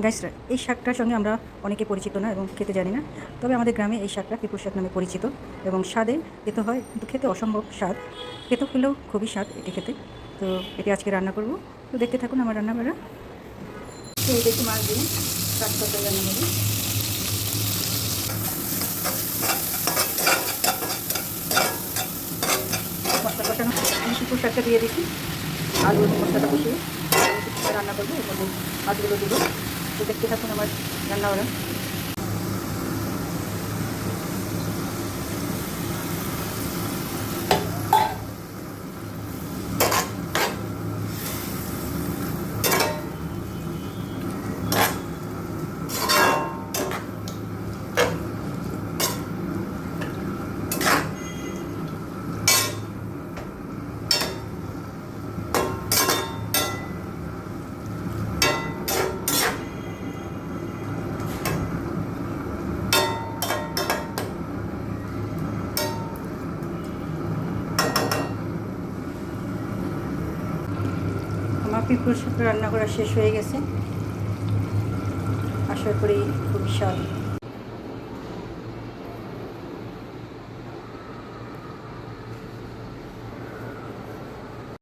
গাইসরা এই শাকটার সঙ্গে আমরা অনেকে পরিচিত না এবং খেতে জানি না। তবে আমাদের গ্রামে এই শাকটা পিপুর শাক নামে পরিচিত এবং স্বাদে এতে হয়, কিন্তু খেতে অসম্ভব স্বাদ। খেতে হলেও খুবই স্বাদ এটি খেতে। তো এটি আজকে রান্না করব। তো দেখতে থাকুন আমার রান্না দেখি মাছ তরকারি রান্না আমি শাকটা দিয়ে দিচ্ছি। আলু রান্না করব এবং মাছগুলো দেবো। দেখতে থাকুন আমার রান্না আমার পিপুর শাক রান্না করা শেষ হয়ে গেছে। আশা করি খুব স্বাদ